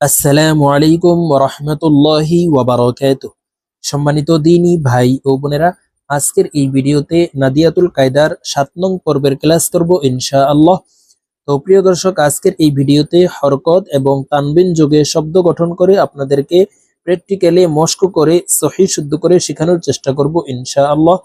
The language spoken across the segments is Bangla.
আসসালামু আলাইকুম রহমতুল্লাহি ওয়াবারকাত সম্মানিত দিনী ভাই ও বোনেরা, আজকের এই ভিডিওতে নাদিয়াতুল কায়দার সাত নং পর্বের ক্লাস করব ইনশা আল্লাহ তো প্রিয় দর্শক, আজকের এই ভিডিওতে হরকত এবং তানবিন যোগে শব্দ গঠন করে আপনাদেরকে প্র্যাকটিক্যালি মস্ক করে, সহি শুদ্ধ করে শেখানোর চেষ্টা করব ইনশা আল্লাহ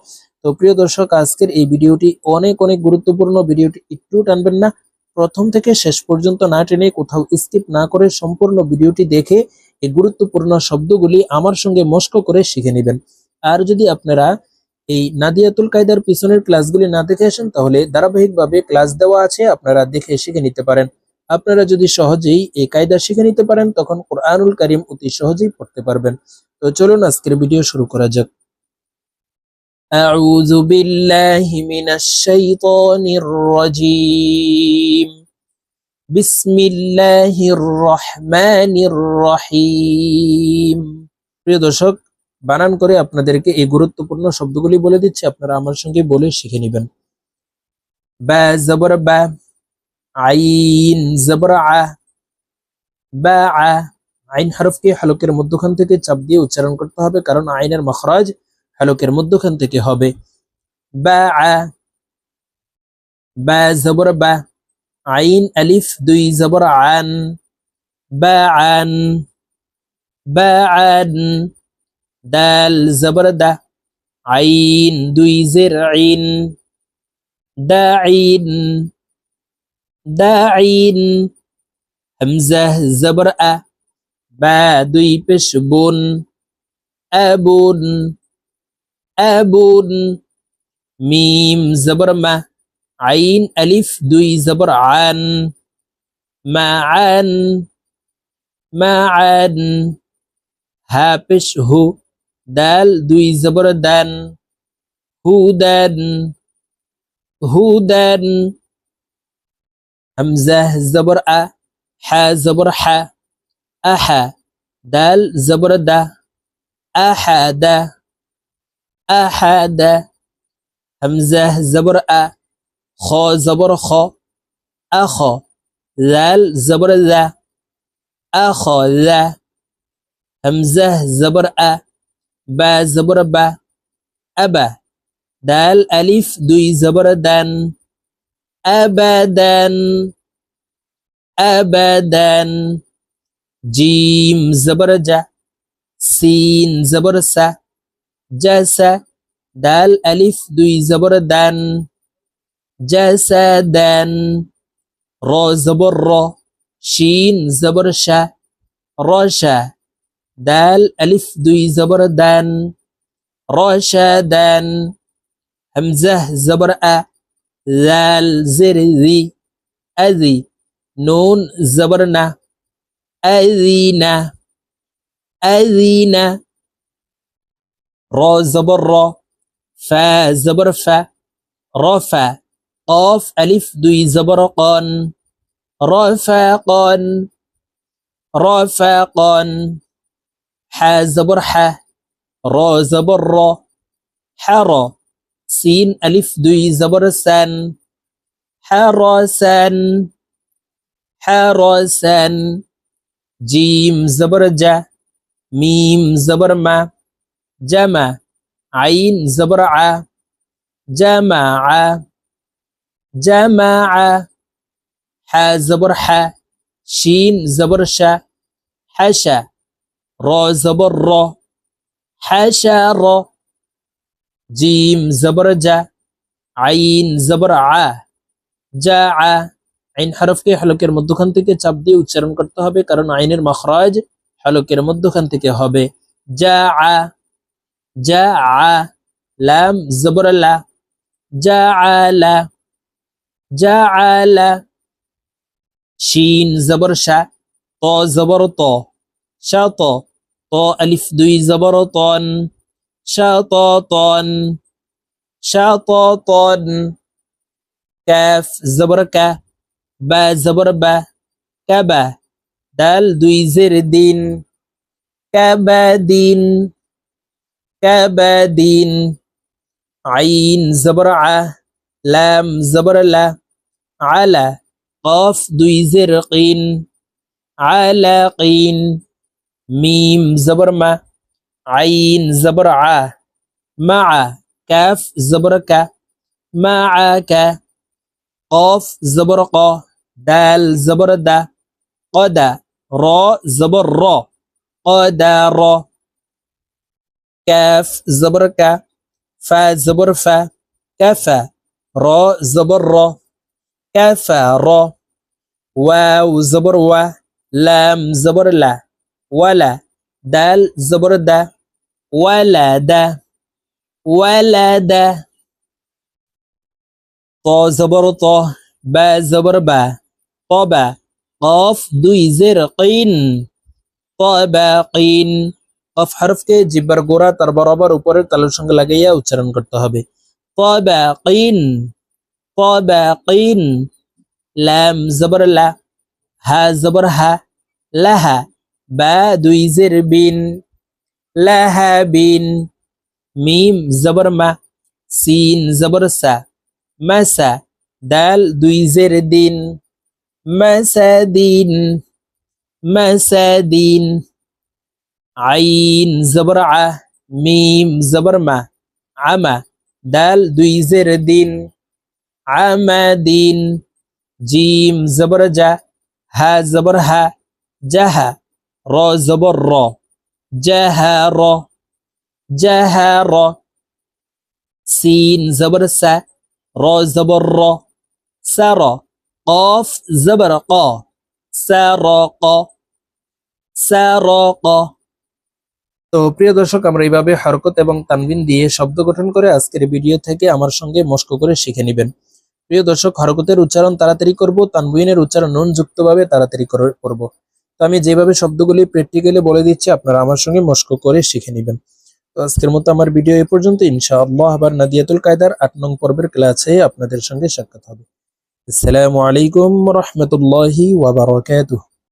তো প্রিয় দর্শক, আজকের এই ভিডিওটি অনেক অনেক গুরুত্বপূর্ণ। ভিডিওটি একটু টানবেন না প্রথম থেকে শেষ পর্যন্ত না টেনে কোথাও স্কিপ না করে সম্পূর্ণ ভিডিওটি দেখে এই গুরুত্বপূর্ণ শব্দগুলি আমার সঙ্গে মস্ক করে শিখে নেবেন। আর যদি আপনারা এই নাদিয়াতুল কায়দার পিছনের ক্লাসগুলি না দেখে আসেন, তাহলে ধারাবাহিকভাবে ক্লাস দেওয়া আছে, আপনারা দেখে শিখে নিতে পারেন। আপনারা যদি সহজেই এই কায়দা শিখে নিতে পারেন, তখন কোরআনুল কারিম অতি সহজেই পড়তে পারবেন। তো চলুন আজকের ভিডিও শুরু করা যাক। أعوذ بالله من الشيطان الرجيم بسم الله الرحمن الرحيم প্রিয় দর্শক বানান করে আপনাদেরকে এই গুরুত্বপূর্ণ শব্দগুলি বলে দিচ্ছি আপনারা আমার সঙ্গে বলে শিখে নেবেন বা জবর বা আইন জবর আ বা আ আইন হরফকে হালকের মধ্যখান থেকে চাপ দিয়ে উচ্চারণ করতে হবে কারণ আইনের মখরাজ হালকের মধ্যখান থেকে হবে। বা, আ, বা, জবর, বা, আইন, আলিফ, দুই, জবর, আন, বা আন বা, আন, দাল, জবর, দা, আইন, দুই, জের, আইন, দা আইন দা, আইন, হামজা, জবর, আ, বা, দুই, পেশ, বুন আবুন أبون ميم زبر ما. عين ألف دوي زبر عن معا معا ها بش هو. دال دوي زبر دان. هودان هودان. همزة زبر أ. ح زبر ح أحا دال زبر دا. أحدا أحد همزة زبر أ خ زبر خ أخ ذال زبر ذا أخ ذا همزة زبر أ با زبر با أبا دال ألف دوي زبر دان أبدا أبدا جيم زبر جا سين زبر سا. জবর সা জাসা দাল আলিফ, দুই জবর দান। জাসাদান র, জবর র। শিন, জবর শা। রশা দাল আলিফ, দুই জবর দান। রশাদান হামজা, জবর আ। লাল, জের রি আদি নুন, জবর না। আদিনা আদিনা را زبر را فا زبر فا رفع قاف ألف دوي زبر قان رافقان رافقان حا زبر حا را زبر را حرا سين ألف دوي زبر سان حرسان حرسان جيم زبر جا ميم زبر ما জামা আইন জবর আ জামা আ জামা আ হা জবর হা শিন জবর শা হাসা র জবর র হাসা র জিম জবর যা আইন জবর আ যা আ আইন হরফকে হলকের মধ্যখান থেকে চাপ দিয়ে উচ্চারণ করতে হবে কারণ আইনের মখরাজ হলকের মধ্যখান থেকে হবে। যা আ যা আ লাম জবর লা যা আলা যা আলা শিন জবর শা ত জবর ত শা ত ত আলিফ দুই জবর তন শা ত তন শা ত তন কাফ জবর কা বা জবর বা কাবা দাল দুই জের দিন কাবা দিন كبدين. عين زبرعة لام زبر لا على قاف دوي زرقين علاقين. ميم زبر ما عين زبرعة. مع كاف زبر ك معك قاف زبرقة دال زبر دا قدا را زبر را قدر كاف زبركة فا زبر كفا را زبر كفا را واو زبر و لام زبر لا ولا دال زبر دا ولا دا ولا دا طا زبر طا با زبر با. طبا قاف دوي زرقين طباقين কফ হরফকে জিব্বার গোড়া তার বরাবর উপরের তালুর সঙ্গে লাগাইয়া উচ্চারণ করতে হবে। তবা কিন লাম, জবর লা, হা, জবর হা, লাহা, বা, দুই জের বিন, লাহা বিন, মিম, জবর মা, সিন, জবর সা মাসা দুই জের দিন মাসাদিন মাসাদিন আইন জবর আ মিম জবর মা আমা দাল দুই জের দিন আমাদিন জিম জবর জা হা জবর হা জাহা র জবর র জাহা র জাহা র সিন জবর সা র জবর র সার কফ জবর ক সার ক সার ক তো প্রিয় দর্শক, আমরা এইভাবে হরকত এবং তানবিন দিয়ে শব্দ গঠন করে আজকের ভিডিও থেকে আমার সঙ্গে মস্ক করে শিখে নেবেন। প্রিয় দর্শক, হরকতের উচ্চারণ তাড়াতাড়ি করব, তানবিনের উচ্চারণ নুন যুক্তভাবে তাড়াতাড়ি করে- করব। তো আমি যেভাবে শব্দগুলি প্র্যাকটিক্যালি বলে দিচ্ছি, আপনারা আমার সঙ্গে মস্ক করে শিখে নেবেন। তো আজকের মতো আমার ভিডিও এই পর্যন্ত। ইনশাআল্লাহ আবার নাদিয়াতুল কায়দার আট নং পর্বের ক্লাসে আপনাদের সঙ্গে সাক্ষাৎ হবে। আসসালামু আলাইকুম রহমতুল্লাহি ওয়াবারাকাতুহ